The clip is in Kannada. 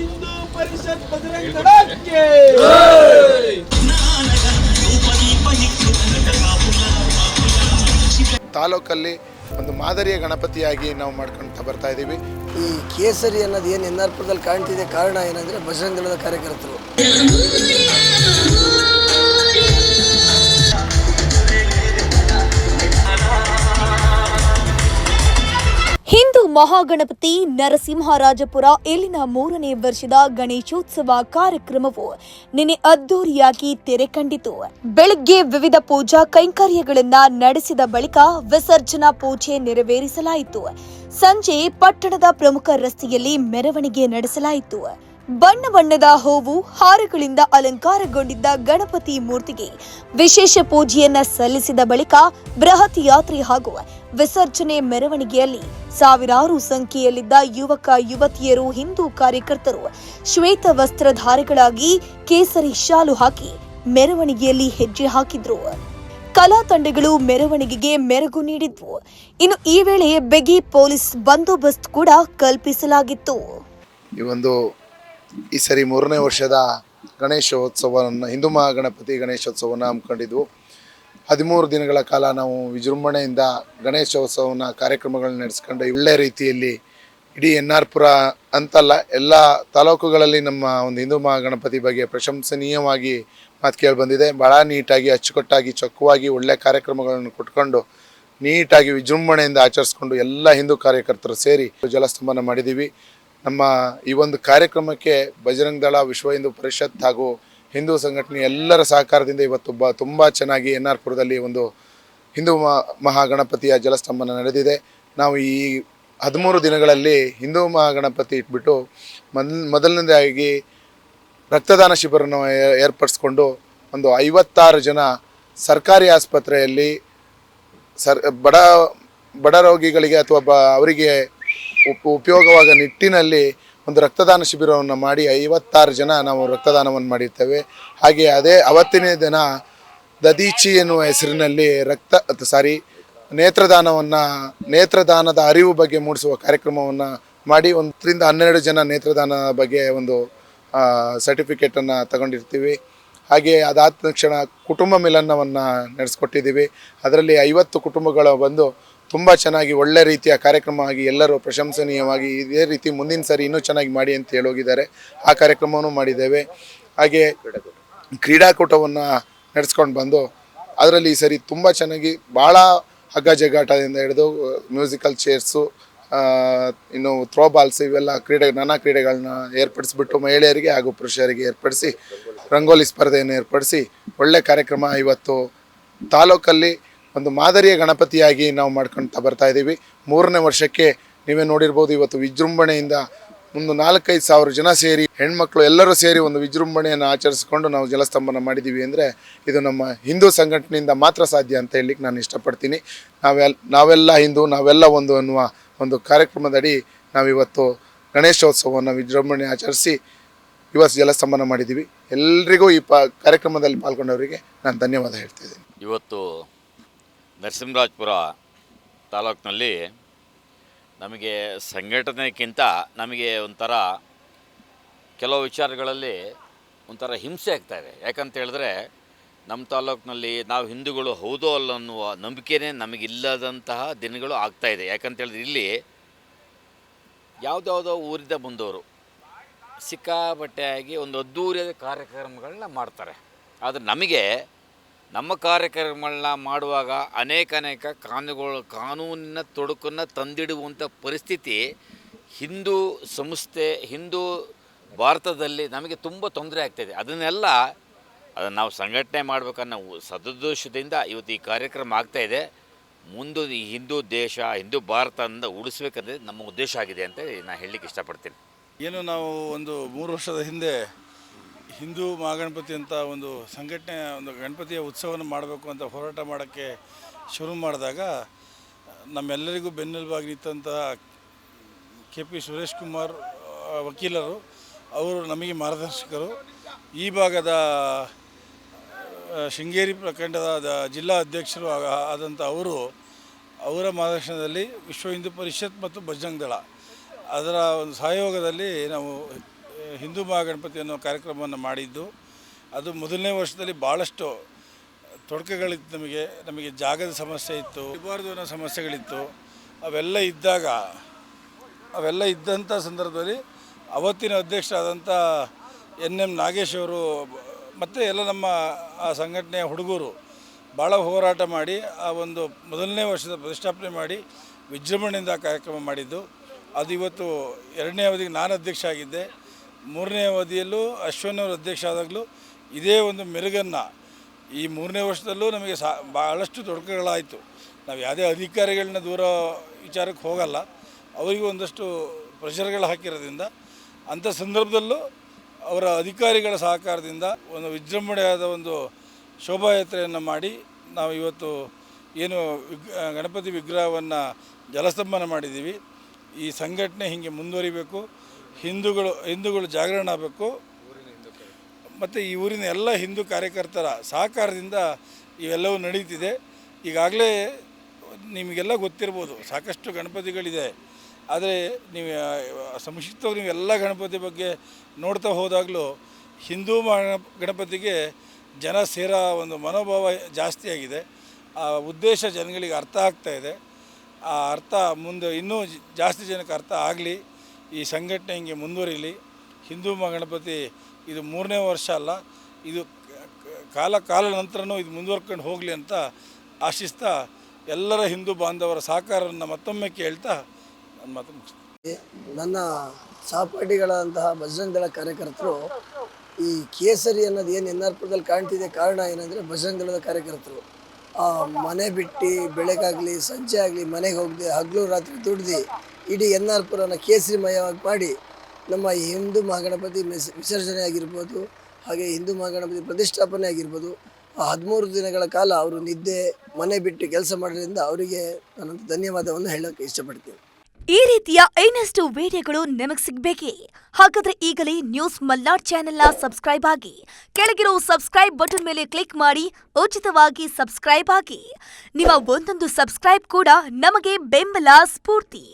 ಹಿಂದೂ ಪರಿಷತ್ ಬಜರಂಗ ದಳಕ್ಕೆ. ತಾಲೂಕಲ್ಲಿ ಒಂದು ಮಾದರಿಯ ಗಣಪತಿಯಾಗಿ ನಾವು ಮಾಡ್ಕೊಳ್ತಾ ಬರ್ತಾ ಇದ್ದೀವಿ. ಈ ಕೇಸರಿ ಅನ್ನೋದು ಏನು ಎನ್ ಆರ್ ಪುರದಲ್ಲಿ ಕಾಣ್ತಿದೆ ಕಾರಣ ಏನಂದ್ರೆ ಬಜರಂಗ ದಳದ ಕಾರ್ಯಕರ್ತರು. ಮಹಾಗಣಪತಿ ನರಸಿಂಹರಾಜಪುರ ಇಲ್ಲಿನ ಮೂರನೇ ವರ್ಷದ ಗಣೇಶೋತ್ಸವ ಕಾರ್ಯಕ್ರಮವು ನಿನ್ನೆ ಅದ್ದೂರಿಯಾಗಿ ತೆರೆ ಕಂಡಿತು. ಬೆಳಗ್ಗೆ ವಿವಿಧ ಪೂಜಾ ಕೈಂಕರ್ಯಗಳನ್ನು ನಡೆಸಿದ ಬಳಿಕ ವಿಸರ್ಜನಾ ಪೂಜೆ ನೆರವೇರಿಸಲಾಯಿತು. ಸಂಜೆ ಪಟ್ಟಣದ ಪ್ರಮುಖ ರಸ್ತೆಯಲ್ಲಿ ಮೆರವಣಿಗೆ ನಡೆಸಲಾಯಿತು. ಬಣ್ಣ ಬಣ್ಣದ ಹೂವು ಹಾರಗಳಿಂದ ಅಲಂಕಾರಗೊಂಡಿದ್ದ ಗಣಪತಿ ಮೂರ್ತಿಗೆ ವಿಶೇಷ ಪೂಜೆಯನ್ನ ಸಲ್ಲಿಸಿದ ಬಳಿಕ ಬೃಹತ್ ಯಾತ್ರೆ ಹಾಗೂ ವಿಸರ್ಜನೆ ಮೆರವಣಿಗೆಯಲ್ಲಿ ಸಾವಿರಾರು ಸಂಖ್ಯೆಯಲ್ಲಿದ್ದ ಯುವಕ, ಯುವತಿಯರು, ಹಿಂದೂ ಕಾರ್ಯಕರ್ತರು ಶ್ವೇತ ವಸ್ತ್ರಧಾರಿಗಳಾಗಿ ಕೇಸರಿ ಶಾಲು ಹಾಕಿ ಮೆರವಣಿಗೆಯಲ್ಲಿ ಹೆಜ್ಜೆ ಹಾಕಿದ್ರು. ಕಲಾ ತಂಡಗಳು ಮೆರವಣಿಗೆಗೆ ಮೆರಗು ನೀಡಿದ್ವು. ಇನ್ನು ಈ ವೇಳೆ ಬೆಗಿ ಪೊಲೀಸ್ ಬಂದೋಬಸ್ತ್ ಕೂಡ ಕಲ್ಪಿಸಲಾಗಿತ್ತು. ಈ ಒಂದು ಈ ಸರಿ ಮೂರನೇ ವರ್ಷದ ಗಣೇಶೋತ್ಸವವನ್ನು, ಹಿಂದೂ ಮಹಾಗಣಪತಿ ಗಣೇಶೋತ್ಸವವನ್ನು ಹಮ್ಮಿಕೊಂಡಿದ್ವು ಹದಿಮೂರು ದಿನಗಳ ಕಾಲ ನಾವು ವಿಜೃಂಭಣೆಯಿಂದ ಗಣೇಶೋತ್ಸವನ ಕಾರ್ಯಕ್ರಮಗಳನ್ನ ನಡೆಸ್ಕೊಂಡು ಒಳ್ಳೆ ರೀತಿಯಲ್ಲಿ ಇಡೀ ಎನ್ ಆರ್ ಪುರ ಅಂತಲ್ಲ ಎಲ್ಲ ತಾಲೂಕುಗಳಲ್ಲಿ ನಮ್ಮ ಒಂದು ಹಿಂದೂ ಮಹಾಗಣಪತಿ ಬಗ್ಗೆ ಪ್ರಶಂಸನೀಯವಾಗಿ ಮಾತು ಕೇಳಿ ಬಂದಿದೆ. ಭಾಳ ನೀಟಾಗಿ, ಅಚ್ಚುಕಟ್ಟಾಗಿ, ಚೊಕ್ಕವಾಗಿ ಒಳ್ಳೆ ಕಾರ್ಯಕ್ರಮಗಳನ್ನು ಕೊಟ್ಕೊಂಡು ನೀಟಾಗಿ ವಿಜೃಂಭಣೆಯಿಂದ ಆಚರಿಸ್ಕೊಂಡು ಎಲ್ಲ ಹಿಂದೂ ಕಾರ್ಯಕರ್ತರು ಸೇರಿ ಜಲಸ್ತಂಭನ ಮಾಡಿದ್ದೀವಿ. ನಮ್ಮ ಈ ಒಂದು ಕಾರ್ಯಕ್ರಮಕ್ಕೆ ಬಜರಂಗ ದಳ, ವಿಶ್ವ ಹಿಂದೂ ಪರಿಷತ್ ಹಾಗೂ ಹಿಂದೂ ಸಂಘಟನೆ ಎಲ್ಲರ ಸಹಕಾರದಿಂದ ಇವತ್ತು ಬ ತುಂಬ ಚೆನ್ನಾಗಿ ಎನ್ ಆರ್ ಪುರದಲ್ಲಿ ಒಂದು ಹಿಂದೂ ಮಹಾಗಣಪತಿಯ ಜಲಸ್ತಂಭನ ನಡೆದಿದೆ. ನಾವು ಈ ಹದಿಮೂರು ದಿನಗಳಲ್ಲಿ ಹಿಂದೂ ಮಹಾಗಣಪತಿ ಇಟ್ಬಿಟ್ಟು ಮೊದಲ ಮೊದಲನೇದಾಗಿ ರಕ್ತದಾನ ಶಿಬಿರನ ಏರ್ಪಡಿಸ್ಕೊಂಡು ಒಂದು ಐವತ್ತಾರು ಜನ ಸರ್ಕಾರಿ ಆಸ್ಪತ್ರೆಯಲ್ಲಿ ಸರ್, ಬಡ ಬಡ ರೋಗಿಗಳಿಗೆ ಅಥವಾ ಬ, ಅವರಿಗೆ ಉಪಯೋಗವಾದ ನಿಟ್ಟಿನಲ್ಲಿ ಒಂದು ರಕ್ತದಾನ ಶಿಬಿರವನ್ನು ಮಾಡಿ ಐವತ್ತಾರು ಜನ ನಾವು ರಕ್ತದಾನವನ್ನು ಮಾಡಿರ್ತೇವೆ. ಹಾಗೆ ಅದೇ ಅವತ್ತಿನೇ ದಿನ ದದೀಚಿ ಎನ್ನುವ ಹೆಸರಿನಲ್ಲಿ ರಕ್ತ ಸಾರಿ, ನೇತ್ರದಾನವನ್ನು, ನೇತ್ರದಾನದ ಅರಿವು ಬಗ್ಗೆ ಮೂಡಿಸುವ ಕಾರ್ಯಕ್ರಮವನ್ನು ಮಾಡಿ ಒಂದರಿಂದ ಹನ್ನೆರಡು ಜನ ನೇತ್ರದಾನ ಬಗ್ಗೆ ಒಂದು ಸರ್ಟಿಫಿಕೇಟನ್ನು ತಗೊಂಡಿರ್ತೀವಿ. ಹಾಗೆ ಅದಾದ ತಕ್ಷಣ ಕುಟುಂಬ ಮಿಲನವನ್ನು ನಡೆಸ್ಕೊಟ್ಟಿದ್ದೀವಿ. ಅದರಲ್ಲಿ ಐವತ್ತು ಕುಟುಂಬಗಳು ಬಂದು ತುಂಬ ಚೆನ್ನಾಗಿ ಒಳ್ಳೆ ರೀತಿಯ ಕಾರ್ಯಕ್ರಮ ಆಗಿ ಎಲ್ಲರೂ ಪ್ರಶಂಸನೀಯವಾಗಿ ಇದೇ ರೀತಿ ಮುಂದಿನ ಸರಿ ಇನ್ನೂ ಚೆನ್ನಾಗಿ ಮಾಡಿ ಅಂತ ಹೇಳೋಗಿದ್ದಾರೆ. ಆ ಕಾರ್ಯಕ್ರಮವನ್ನು ಮಾಡಿದ್ದೇವೆ. ಹಾಗೆ ಕ್ರೀಡಾಕೂಟವನ್ನು ನಡೆಸ್ಕೊಂಡು ಬಂದು ಅದರಲ್ಲಿ ಈ ಸರಿ ತುಂಬ ಚೆನ್ನಾಗಿ ಭಾಳ ಹಗ್ಗ ಜಗ್ಗಾಟದಿಂದ ಹಿಡಿದು ಮ್ಯೂಸಿಕಲ್ ಚೇರ್ಸು ಇನ್ನು ಥ್ರೋ ಬಾಲ್ಸ್ ಇವೆಲ್ಲ ಕ್ರೀಡೆ, ನಾನಾ ಕ್ರೀಡೆಗಳನ್ನ ಏರ್ಪಡಿಸಿಬಿಟ್ಟು ಮಹಿಳೆಯರಿಗೆ ಹಾಗೂ ಪುರುಷರಿಗೆ ಏರ್ಪಡಿಸಿ, ರಂಗೋಲಿ ಸ್ಪರ್ಧೆಯನ್ನು ಏರ್ಪಡಿಸಿ ಒಳ್ಳೆ ಕಾರ್ಯಕ್ರಮ ಇವತ್ತು ತಾಲೂಕಲ್ಲಿ ಒಂದು ಮಾದರಿಯ ಗಣಪತಿಯಾಗಿ ನಾವು ಮಾಡ್ಕೊಳ್ತಾ ಬರ್ತಾ ಇದ್ದೀವಿ. ಮೂರನೇ ವರ್ಷಕ್ಕೆ ನೀವೇ ನೋಡಿರ್ಬೋದು ಇವತ್ತು ವಿಜೃಂಭಣೆಯಿಂದ ಒಂದು ನಾಲ್ಕೈದು ಸಾವಿರ ಜನ ಸೇರಿ ಹೆಣ್ಮಕ್ಳು ಎಲ್ಲರೂ ಸೇರಿ ಒಂದು ವಿಜೃಂಭಣೆಯನ್ನು ಆಚರಿಸಿಕೊಂಡು ನಾವು ಜಲಸ್ತಂಭನ ಮಾಡಿದ್ದೀವಿ ಅಂದರೆ ಇದು ನಮ್ಮ ಹಿಂದೂ ಸಂಘಟನೆಯಿಂದ ಮಾತ್ರ ಸಾಧ್ಯ ಅಂತ ಹೇಳಲಿಕ್ಕೆ ನಾನು ಇಷ್ಟಪಡ್ತೀನಿ. ನಾವೆಲ್, ನಾವೆಲ್ಲ ಹಿಂದೂ, ನಾವೆಲ್ಲ ಒಂದು ಅನ್ನುವ ಒಂದು ಕಾರ್ಯಕ್ರಮದಡಿ ನಾವಿವತ್ತು ಗಣೇಶೋತ್ಸವವನ್ನು ವಿಜೃಂಭಣೆ ಆಚರಿಸಿ ಇವತ್ತು ಜಲಸ್ತಂಭನ ಮಾಡಿದ್ದೀವಿ. ಎಲ್ರಿಗೂ ಈ ಪ ಕಾರ್ಯಕ್ರಮದಲ್ಲಿ ಪಾಲ್ಗೊಂಡವರಿಗೆ ನಾನು ಧನ್ಯವಾದ ಹೇಳ್ತಿದ್ದೀನಿ ಇವತ್ತು ನರಸಿಂಹರಾಜಪುರ ತಾಲೂಕಿನಲ್ಲಿ ನಮಗೆ ಸಂಘಟನೆಗಿಂತ ನಮಗೆ ಒಂಥರ ಕೆಲವು ವಿಚಾರಗಳಲ್ಲಿ ಒಂಥರ ಹಿಂಸೆ ಆಗ್ತಾಯಿದೆ ಯಾಕಂತ ಹೇಳಿದ್ರೆ ನಮ್ಮ ತಾಲೂಕಿನಲ್ಲಿ ನಾವು ಹಿಂದೂಗಳು ಹೌದೋ ಅಲ್ಲ ಅನ್ನುವ ನಂಬಿಕೆನೇ ನಮಗಿಲ್ಲದಂತಹ ದಿನಗಳು ಆಗ್ತಾಯಿದೆ ಇದೆ. ಯಾಕಂತ ಹೇಳಿದ್ರೆ ಇಲ್ಲಿ ಯಾವುದ್ಯಾವುದೋ ಊರಿಂದ ಬಂದವರು ಸಿಕ್ಕಾಪಟ್ಟೆಯಾಗಿ ಒಂದು ಅದ್ದೂರಿಯಾದ ಕಾರ್ಯಕ್ರಮಗಳನ್ನ ಮಾಡ್ತಾರೆ. ಆದರೆ ನಮಗೆ ನಮ್ಮ ಕಾರ್ಯಕ್ರಮಗಳನ್ನ ಮಾಡುವಾಗ ಅನೇಕ ಅನೇಕ ಕಾನೂನುಗಳು, ಕಾನೂನಿನ ತೊಡಕನ್ನು ತಂದಿಡುವಂಥ ಪರಿಸ್ಥಿತಿ ಹಿಂದೂ ಸಂಸ್ಥೆ, ಹಿಂದೂ ಭಾರತದಲ್ಲಿ ನಮಗೆ ತುಂಬ ತೊಂದರೆ ಆಗ್ತಾಯಿದೆ ಅದನ್ನೆಲ್ಲ ಅದನ್ನು ನಾವು ಸಂಘಟನೆ ಮಾಡಬೇಕನ್ನೋ ಸದುದ್ದೇಶದಿಂದ ಇವತ್ತು ಈ ಕಾರ್ಯಕ್ರಮ ಆಗ್ತಾಯಿದೆ ಮುಂದೆ ಈ ಹಿಂದೂ ದೇಶ, ಹಿಂದೂ ಭಾರತದಿಂದ ಉಳಿಸ್ಬೇಕಂದ್ರೆ ನಮ್ಮ ಉದ್ದೇಶ ಆಗಿದೆ ಅಂತ ನಾನು ಹೇಳಲಿಕ್ಕೆ ಇಷ್ಟಪಡ್ತೀನಿ. ಏನು ನಾವು ಒಂದು ಮೂರು ವರ್ಷದ ಹಿಂದೆ ಹಿಂದೂ ಮಹಾಗಣಪತಿ ಅಂತ ಒಂದು ಸಂಘಟನೆ, ಒಂದು ಗಣಪತಿಯ ಉತ್ಸವವನ್ನು ಮಾಡಬೇಕು ಅಂತ ಹೋರಾಟ ಮಾಡೋಕ್ಕೆ ಶುರು ಮಾಡಿದಾಗ, ನಮ್ಮೆಲ್ಲರಿಗೂ ಬೆನ್ನೆಲುಬಾಗಿ ನಿಂತಹ ಕೆ ಪಿ ಸುರೇಶ್ ಕುಮಾರ್ ವಕೀಲರು, ಅವರು ನಮಗೆ ಮಾರ್ಗದರ್ಶಕರು. ಈ ಭಾಗದ ಶೃಂಗೇರಿ ಪ್ರಖಂಡದ ಜಿಲ್ಲಾ ಅಧ್ಯಕ್ಷರು ಆದಂಥ ಅವರು, ಅವರ ಮಾರ್ಗದರ್ಶನದಲ್ಲಿ ವಿಶ್ವ ಹಿಂದೂ ಪರಿಷತ್ ಮತ್ತು ಭಜರಂಗ್ ದಳ. ಅದರ ಒಂದು ಸಹಯೋಗದಲ್ಲಿ ನಾವು ಹಿಂದೂ ಮಹಾಗಣಪತಿ ಅನ್ನೋ ಕಾರ್ಯಕ್ರಮವನ್ನು ಮಾಡಿದ್ದು, ಅದು ಮೊದಲನೇ ವರ್ಷದಲ್ಲಿ ಭಾಳಷ್ಟು ತೊಡಕುಗಳಿತ್ತು ನಮಗೆ ನಮಗೆ ಜಾಗದ ಸಮಸ್ಯೆ ಇತ್ತು ಇರಬಾರ್ದು ಅನ್ನೋ ಸಮಸ್ಯೆಗಳಿತ್ತು. ಅವೆಲ್ಲ ಇದ್ದಾಗ, ಅವೆಲ್ಲ ಇದ್ದಂಥ ಸಂದರ್ಭದಲ್ಲಿ ಅವತ್ತಿನ ಅಧ್ಯಕ್ಷರಾದಂಥ ಎನ್ ಎಂ ನಾಗೇಶ್ ಅವರು, ಮತ್ತು ಎಲ್ಲ ನಮ್ಮ ಆ ಸಂಘಟನೆಯ ಹುಡುಗರು ಭಾಳ ಹೋರಾಟ ಮಾಡಿ, ಆ ಒಂದು ಮೊದಲನೇ ವರ್ಷದ ಪ್ರತಿಷ್ಠಾಪನೆ ಮಾಡಿ ವಿಜೃಂಭಣೆಯಿಂದ ಕಾರ್ಯಕ್ರಮ ಮಾಡಿದ್ದು. ಅದು ಇವತ್ತು ಎರಡನೇ ಅವಧಿಗೆ ನಾನು ಅಧ್ಯಕ್ಷ ಆಗಿದ್ದೆ. ಮೂರನೇ ಅವಧಿಯಲ್ಲೂ ಅಶ್ವನವರು ಅಧ್ಯಕ್ಷ ಆದಾಗಲೂ ಇದೇ ಒಂದು ಮೆರುಗನ್ನು ಈ ಮೂರನೇ ವರ್ಷದಲ್ಲೂ ನಮಗೆ ಸಾ ಭಾಳಷ್ಟು ತೊಡಕುಗಳಾಯಿತು. ನಾವು ಯಾವುದೇ ಅಧಿಕಾರಿಗಳನ್ನ ದೂರ ವಿಚಾರಕ್ಕೆ ಹೋಗಲ್ಲ. ಅವರಿಗೂ ಒಂದಷ್ಟು ಪ್ರೆಷರ್ಗಳು ಹಾಕಿರೋದ್ರಿಂದ ಅಂಥ ಸಂದರ್ಭದಲ್ಲೂ ಅವರ ಅಧಿಕಾರಿಗಳ ಸಹಕಾರದಿಂದ ಒಂದು ವಿಜೃಂಭಣೆಯಾದ ಒಂದು ಶೋಭಾಯಾತ್ರೆಯನ್ನು ಮಾಡಿ ನಾವು ಇವತ್ತು ಏನು ಗಣಪತಿ ವಿಗ್ರಹವನ್ನು ಜಲಸ್ತಂಭನ ಮಾಡಿದ್ದೀವಿ. ಈ ಸಂಘಟನೆ ಹೀಗೆ ಮುಂದುವರಿಬೇಕು. ಹಿಂದೂಗಳು ಹಿಂದೂಗಳು ಜಾಗರಣ ಆಗಬೇಕು. ಮತ್ತು ಈ ಊರಿನ ಎಲ್ಲ ಹಿಂದೂ ಕಾರ್ಯಕರ್ತರ ಸಹಕಾರದಿಂದ ಇವೆಲ್ಲವೂ ನಡೀತಿದೆ. ಈಗಾಗಲೇ ನಿಮಗೆಲ್ಲ ಗೊತ್ತಿರ್ಬೋದು, ಸಾಕಷ್ಟು ಗಣಪತಿಗಳಿದೆ. ಆದರೆ ನೀವು ಸಂಕ್ಷಿಪ್ತವಾಗಿ ನೀವು ಎಲ್ಲ ಗಣಪತಿ ಬಗ್ಗೆ ನೋಡ್ತಾ ಹೋದಾಗಲೂ ಹಿಂದೂ ಗಣಪತಿಗೆ ಜನ ಸೇರೋ ಒಂದು ಮನೋಭಾವ ಜಾಸ್ತಿಯಾಗಿದೆ ಆ ಉದ್ದೇಶ ಜನಗಳಿಗೆ ಅರ್ಥ ಆಗ್ತಾ ಇದೆ. ಆ ಅರ್ಥ ಮುಂದೆ ಇನ್ನೂ ಜಾಸ್ತಿ ಜನಕ್ಕೆ ಅರ್ಥ ಆಗಲಿ. ಈ ಸಂಘಟನೆ ಹಿಂಗೆ ಮುಂದುವರಿಲಿ, ಹಿಂದೂ ಮಹಾಗಣಪತಿ ಇದು ಮೂರನೇ ವರ್ಷ ಅಲ್ಲ, ಇದು ಕಾಲ ಕಾಲ ನಂತರನೂ ಇದು ಮುಂದುವರ್ಕೊಂಡು ಹೋಗಲಿ ಅಂತ ಆಶಿಸ್ತಾ ಎಲ್ಲರ ಹಿಂದೂ ಬಾಂಧವರ ಸಹಕಾರವನ್ನು ಮತ್ತೊಮ್ಮೆ ಕೇಳ್ತಾ ನನ್ನ ಮಾತು ನನ್ನ ಸಹಪಾಠಿಗಳಂತಹ ಬಜರಂಗ್ ದಳ ಕಾರ್ಯಕರ್ತರು, ಈ ಕೇಸರಿ ಅನ್ನೋದು ಏನು ಎನ್ ಆರ್ ಪುರದಲ್ಲಿ ಕಾಣ್ತಿದೆ ಕಾರಣ ಏನಂದರೆ ಬಜರಂಗ್ ದಳದ ಕಾರ್ಯಕರ್ತರು. ಮನೆ ಬಿಟ್ಟು ಬೆಳಗಾಗಲಿ, ಸಂಜೆ ಆಗಲಿ ಮನೆಗೆ ಹೋಗದೆ ಹಗಲು ರಾತ್ರಿ ದುಡ್ದು ಇಡೀ ಎನ್ ಆರ್ ಪುರನ ಕೇಸರಿಮಯವಾಗಿ ಮಾಡಿ ನಮ್ಮ ಹಿಂದೂ ಮಹಾಗಣಪತಿ ಮಿಸ್ ವಿಸರ್ಜನೆ ಆಗಿರ್ಬೋದು ಹಾಗೆ ಹಿಂದೂ ಮಹಾಗಣಪತಿ ಪ್ರತಿಷ್ಠಾಪನೆ ಆಗಿರ್ಬೋದು, ಆ ಹದಿಮೂರು ದಿನಗಳ ಕಾಲ ಅವರು ನಿದ್ದೆ, ಮನೆ ಬಿಟ್ಟು ಕೆಲಸ ಮಾಡೋದ್ರಿಂದ ಅವರಿಗೆ ನಾನು ಧನ್ಯವಾದವನ್ನು ಹೇಳೋಕ್ಕೆ ಇಷ್ಟಪಡ್ತೀನಿ. ಈ ರೀತಿಯ ಇನ್ನಷ್ಟು ವಿಡಿಯೋಗಳು ನಿಮಗೆ ಸಿಗಬೇಕೇ? ಹಾಗಾದ್ರೆ ಈಗಲೇ ನ್ಯೂಸ್ ಮಲ್ನಾಡ್ ಚಾನೆಲ್ನ ಸಬ್ಸ್ಕ್ರೈಬ್ ಆಗಿ, ಕೆಳಗಿರೋ ಸಬ್ಸ್ಕ್ರೈಬ್ ಬಟನ್ ಮೇಲೆ ಕ್ಲಿಕ್ ಮಾಡಿ, ಉಚಿತವಾಗಿ ಸಬ್ಸ್ಕ್ರೈಬ್ ಆಗಿ. ನಿಮ್ಮ ಒಂದೊಂದು ಸಬ್ಸ್ಕ್ರೈಬ್ ಕೂಡ ನಮಗೆ ಬೆಂಬಲ ಸ್ಫೂರ್ತಿ.